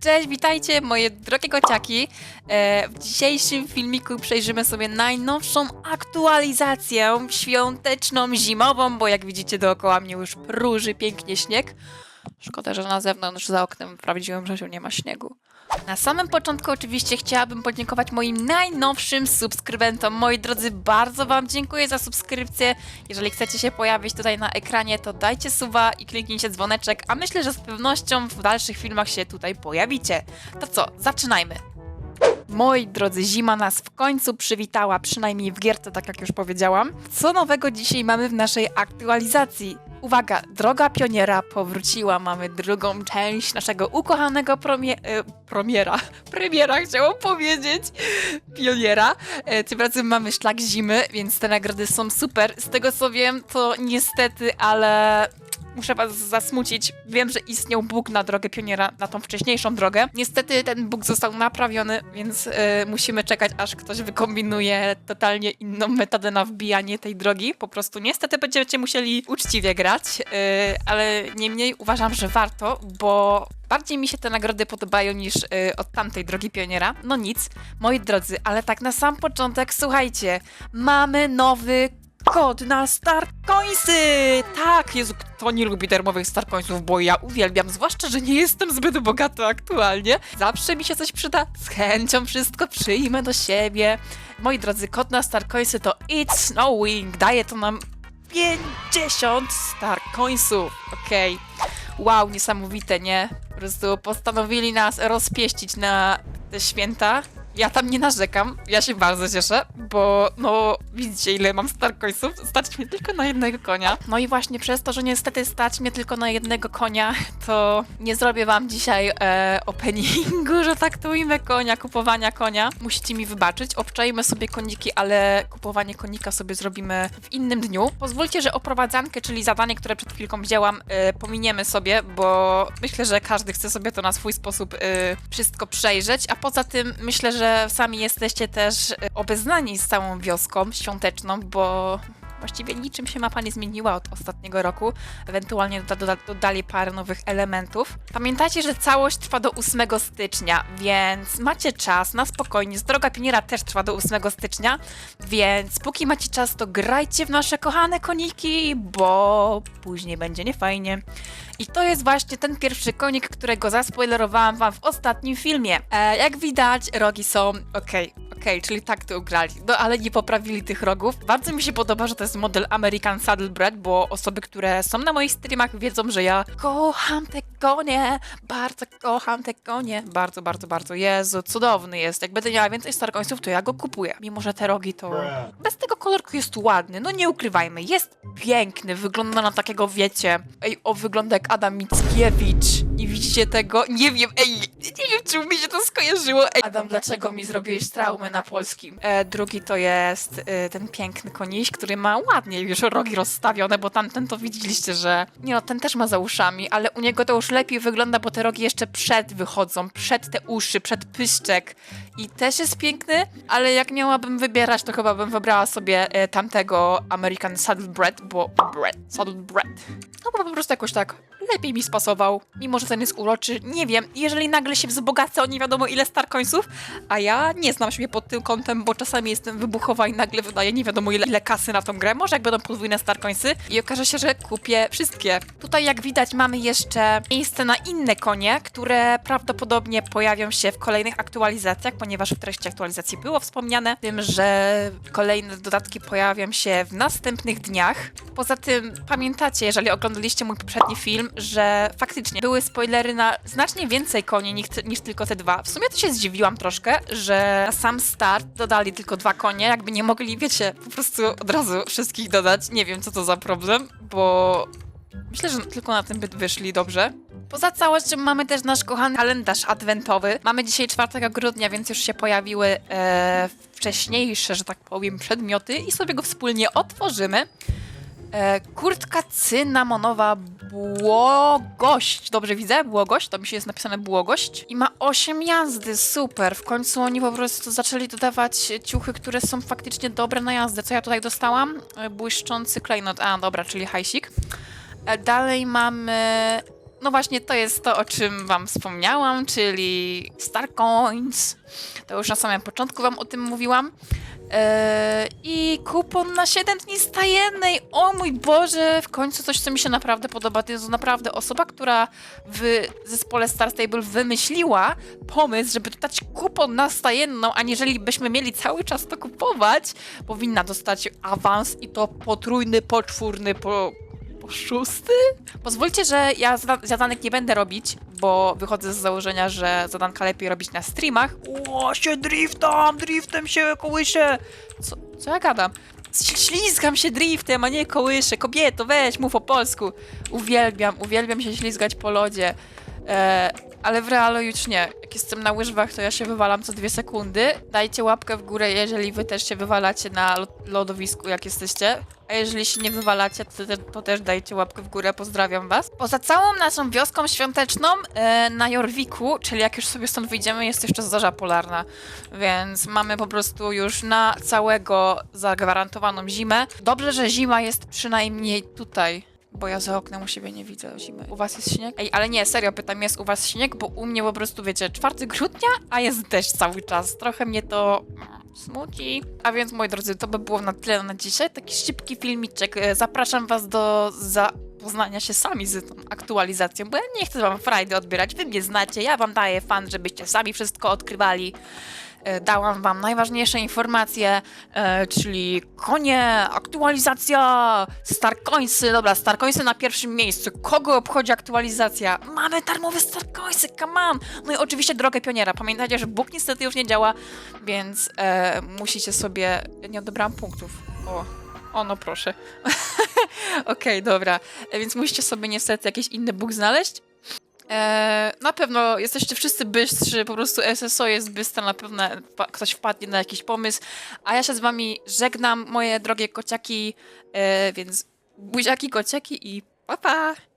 Cześć, witajcie moje drogie kociaki. E, w dzisiejszym filmiku przejrzymy sobie najnowszą aktualizację świąteczną, zimową, bo jak widzicie dookoła mnie już próży pięknie śnieg. Szkoda, że na zewnątrz za oknem w prawdziwym życiu nie ma śniegu. Na samym początku oczywiście chciałabym podziękować moim najnowszym subskrybentom. Moi drodzy, bardzo Wam dziękuję za subskrypcję. Jeżeli chcecie się pojawić tutaj na ekranie, to dajcie suba i kliknijcie dzwoneczek, a myślę, że z pewnością w dalszych filmach się tutaj pojawicie. To co, zaczynajmy. Moi drodzy, zima nas w końcu przywitała, przynajmniej w gierce, tak jak już powiedziałam. Co nowego dzisiaj mamy w naszej aktualizacji? Uwaga, droga pioniera powróciła. Mamy drugą część naszego ukochanego promie... E, promiera. Premiera chciałam powiedzieć. Pioniera. E, tym razem mamy szlak zimy, więc te nagrody są super. Z tego co wiem, to niestety, ale muszę was zasmucić. Wiem, że istniał bóg na drogę pioniera, na tą wcześniejszą drogę. Niestety ten bóg został naprawiony, więc y, musimy czekać, aż ktoś wykombinuje totalnie inną metodę na wbijanie tej drogi. Po prostu niestety będziecie musieli uczciwie grać, y, ale niemniej uważam, że warto, bo Bardziej mi się te nagrody podobają niż y, od tamtej drogi pioniera. No nic, moi drodzy, ale tak na sam początek, słuchajcie, mamy nowy kod na Starcoinsy! Tak, Jezu, kto nie lubi darmowych Starcoinsów, bo ja uwielbiam, zwłaszcza, że nie jestem zbyt bogaty aktualnie. Zawsze mi się coś przyda, z chęcią wszystko przyjmę do siebie. Moi drodzy, kod na Starcoinsy to It's Snowing, daje to nam 50 Starcoinsów, okej. Wow, niesamowite, nie? Po prostu postanowili nas rozpieścić na te święta. Ja tam nie narzekam, ja się bardzo cieszę, bo no widzicie ile mam Starcoinsów, stać mnie tylko na jednego konia. No i właśnie przez to, że niestety stać mnie tylko na jednego konia, to nie zrobię wam dzisiaj e, openingu, że tak to ujmę konia, kupowania konia. Musicie mi wybaczyć, obczajmy sobie koniki, ale kupowanie konika sobie zrobimy w innym dniu. Pozwólcie, że oprowadzankę, czyli zadanie, które przed chwilką wzięłam, e, pominiemy sobie, bo myślę, że każdy chce sobie to na swój sposób e, wszystko przejrzeć, a poza tym myślę, że sami jesteście też e, obeznani z całą wioską świąteczną, bo właściwie niczym się mapa nie zmieniła od ostatniego roku. Ewentualnie doda doda dodali parę nowych elementów. Pamiętajcie, że całość trwa do 8 stycznia, więc macie czas na spokojnie. Droga Pioniera też trwa do 8 stycznia, więc póki macie czas, to grajcie w nasze kochane koniki, bo później będzie niefajnie. I to jest właśnie ten pierwszy konik, którego zaspoilerowałam wam w ostatnim filmie. E, jak widać, rogi są okej. Okej, czyli tak to ugrali. No ale nie poprawili tych rogów. Bardzo mi się podoba, że to jest model American Saddlebred, bo osoby, które są na moich streamach wiedzą, że ja kocham te konie, bardzo kocham te konie. Bardzo, bardzo, bardzo. Jezu, cudowny jest. Jak będę miała więcej Starcoinsów, to ja go kupuję. Mimo, że te rogi to... Bez tego kolorku jest ładny, no nie ukrywajmy. Jest piękny, wygląda na takiego, wiecie... Ej, o, wygląda jak Adam Mickiewicz. Nie widzicie tego? Nie wiem, ej, czy mi się to skojarzyło. Ej, Adam, dlaczego mi zrobiłeś traumę na polskim? E, drugi to jest e, ten piękny koniś, który ma ładnie już rogi rozstawione, bo tamten to widzieliście, że... Nie no, ten też ma za uszami, ale u niego to już lepiej wygląda, bo te rogi jeszcze przed wychodzą, przed te uszy, przed pyszczek. I też jest piękny, ale jak miałabym wybierać, to chyba bym wybrała sobie e, tamtego American Saddlebred, bo... Bread, Saddlebred. No bo po prostu jakoś tak lepiej mi spasował, mimo że ten jest uroczy. Nie wiem, jeżeli nagle się wzbogacę o nie wiadomo ile Starcoinsów, a ja nie znam siebie pod tym kątem, bo czasami jestem wybuchowa i nagle wydaję nie wiadomo ile, ile kasy na tą grę, może jak będą podwójne Starcoinsy i okaże się, że kupię wszystkie. Tutaj jak widać mamy jeszcze miejsce na inne konie, które prawdopodobnie pojawią się w kolejnych aktualizacjach, ponieważ w treści aktualizacji było wspomniane tym, że kolejne dodatki pojawią się w następnych dniach. Poza tym pamiętacie, jeżeli oglądaliście mój poprzedni film, że faktycznie były spoilery na znacznie więcej koni niż, niż tylko te dwa. W sumie to się zdziwiłam troszkę, że na sam start dodali tylko dwa konie, jakby nie mogli, wiecie, po prostu od razu wszystkich dodać. Nie wiem, co to za problem, bo myślę, że tylko na tym by wyszli dobrze. Poza całością mamy też nasz kochany kalendarz adwentowy. Mamy dzisiaj 4 grudnia, więc już się pojawiły e, wcześniejsze, że tak powiem, przedmioty i sobie go wspólnie otworzymy. E, kurtka cynamonowa błogość. Dobrze widzę? Błogość? To mi się jest napisane błogość. I ma 8 jazdy, super. W końcu oni po prostu zaczęli dodawać ciuchy, które są faktycznie dobre na jazdę. Co ja tutaj dostałam? E, Błyszczący klejnot. A, dobra, czyli hajsik. E, Dalej mamy no właśnie to jest to, o czym wam wspomniałam, czyli Starcoins. To już na samym początku wam o tym mówiłam. Eee, I kupon na 7 dni stajennej. O mój Boże, w końcu coś, co mi się naprawdę podoba. To jest naprawdę osoba, która w zespole Star Stable wymyśliła pomysł, żeby dodać kupon na stajenną, aniżeli byśmy mieli cały czas to kupować, powinna dostać awans i to potrójny, poczwórny, po, po szósty? Pozwólcie, że ja zada- zadanek nie będę robić, bo wychodzę z założenia, że zadanka lepiej robić na streamach. O, się driftam, driftem się kołyszę. Co, co ja gadam? Ślizgam się driftem, a nie kołyszę. Kobieto, weź, mów po polsku. Uwielbiam, uwielbiam się ślizgać po lodzie. E, ale w realu już nie. Jak jestem na łyżwach, to ja się wywalam co dwie sekundy. Dajcie łapkę w górę, jeżeli wy też się wywalacie na lo- lodowisku, jak jesteście. A jeżeli się nie wywalacie, to, to, też dajcie łapkę w górę. Pozdrawiam was. Poza całą naszą wioską świąteczną e, na Jorwiku, czyli jak już sobie stąd wyjdziemy, jest jeszcze zorza polarna. Więc mamy po prostu już na całego zagwarantowaną zimę. Dobrze, że zima jest przynajmniej tutaj. Bo ja za oknem u siebie nie widzę zimy. U was jest śnieg? Ej, ale nie, serio pytam, jest u was śnieg? Bo u mnie po prostu, wiecie, 4 grudnia, a jest deszcz cały czas. Trochę mnie to smuci. A więc, moi drodzy, to by było na tyle na dzisiaj. Taki szybki filmiczek. E, Zapraszam was do zapoznania się sami z tą aktualizacją, bo ja nie chcę wam frajdy odbierać. Wy mnie znacie, ja wam daję fan, żebyście sami wszystko odkrywali. E, Dałam wam najważniejsze informacje, e, czyli konie, aktualizacja, Starcoinsy, dobra, Starcoinsy na pierwszym miejscu. Kogo obchodzi aktualizacja? Mamy darmowe Starcoinsy, come on! No i oczywiście drogę pioniera. Pamiętajcie, że Bóg niestety już nie działa, więc e, musicie sobie... Nie odebrałam punktów. O, o no proszę. Okej, dobra. E, więc musicie sobie niestety jakiś inny Bóg znaleźć. E, na pewno jesteście wszyscy bystrzy, po prostu SSO jest bystre, na pewno ktoś wpadnie na jakiś pomysł. A ja się z wami żegnam, moje drogie kociaki, e, więc buziaki, kociaki i pa pa!